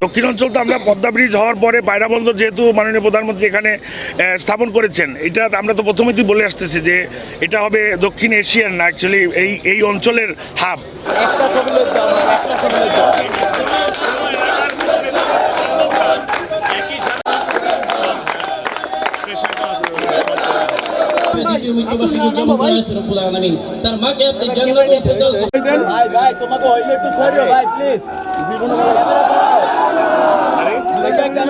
দক্ষিণাঞ্চল তো আমরা পদ্মা ব্রিজ হওয়ার পরে পায়রা বন্দর যেহেতু মাননীয় প্রধানমন্ত্রী এখানে স্থাপন করেছেন, এটা আমরা তো প্রথমেই বলে আসতেছি যে এটা হবে দক্ষিণ এশিয়ার না অ্যাকচুয়ালি এই এই অঞ্চলের হাব তার মাকে আপনি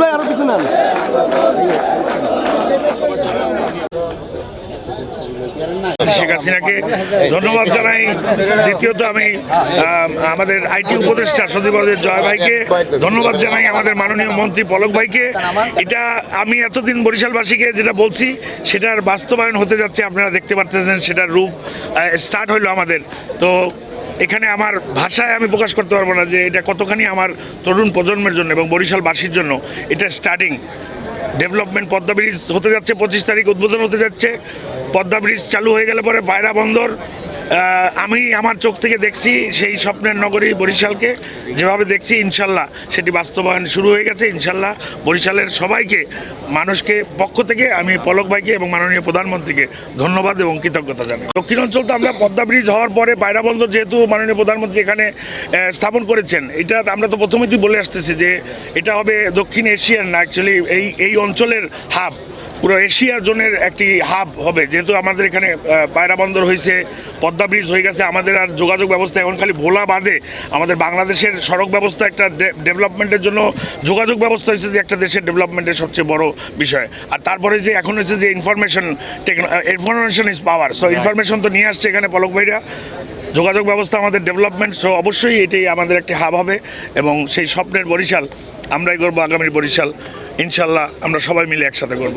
ভাই আরও কিছু নেন শেখ হাসিনাকে ধন্যবাদ জানাই। দ্বিতীয়ত আমি আমাদের আইটি উপদেষ্টা সচিবাদের জয় ভাইকে ধন্যবাদ জানাই, আমাদের মাননীয় মন্ত্রী পলক ভাইকে। এটা আমি এতদিন বরিশালবাসীকে যেটা বলছি, সেটার বাস্তবায়ন হতে যাচ্ছে, আপনারা দেখতে পারতেছেন, সেটার রূপ স্টার্ট হইল আমাদের। তো এখানে আমার ভাষায় আমি প্রকাশ করতে পারব না যে এটা কতখানি আমার তরুণ প্রজন্মের জন্য এবং বরিশালবাসীর জন্য এটা স্টার্টিং ডেভেলপমেন্ট পদ্মা ব্রিজ হতে যাচ্ছে, পঁচিশ তারিখ উদ্বোধন হতে যাচ্ছে। পদ্মা ব্রিজ চালু হয়ে গেলে পরে পায়রা বন্দর আমি আমার চোখ থেকে দেখছি সেই স্বপ্নের নগরী বরিশালকে। যেভাবে দেখছি, ইনশাল্লাহ সেটি বাস্তবায়ন শুরু হয়ে গেছে, ইনশাল্লাহ বরিশালের সবাইকে, মানুষকে পক্ষ থেকে, আমি পলক ভাইকে এবং মাননীয় প্রধানমন্ত্রীকে ধন্যবাদ এবং কৃতজ্ঞতা জানাই। দক্ষিণ অঞ্চল তো আমরা পদ্মা ব্রিজ হওয়ার পরে পায়রা বন্দর যেহেতু মাননীয় প্রধানমন্ত্রী এখানে স্থাপন করেছেন, এটা আমরা তো প্রথমেই বলে আসতেছি যে এটা হবে দক্ষিণ এশিয়ার না অ্যাকচুয়ালি এই এই অঞ্চলের হাব পুরো এশিয়া জোনের একটি হাব হবে। যেহেতু আমাদের এখানে পায়রা বন্দর হয়েছে পদ্মা ব্রিজ হয়ে গেছে আমাদের আর যোগাযোগ ব্যবস্থা এখন খালি ভোলা বাদে আমাদের বাংলাদেশের সড়ক ব্যবস্থা একটা ডেভেলপমেন্টের জন্য যোগাযোগ ব্যবস্থা হয়েছে যে একটা দেশের ডেভেলপমেন্টের সবচেয়ে বড় বিষয়। আর তারপরে যে এখন হয়েছে যে information information is power so information তো নিয়ে আসছে এখানে পলক ভাইরা। যোগাযোগ ব্যবস্থা আমাদের ডেভেলপমেন্ট সো অবশ্যই এটাই আমাদের একটি হাব হবে। এবং সেই স্বপ্নের বরিশাল আমরাই করব আগামীর বরিশাল। ইনশাল্লাহ আমরা সবাই মিলে একসাথে করব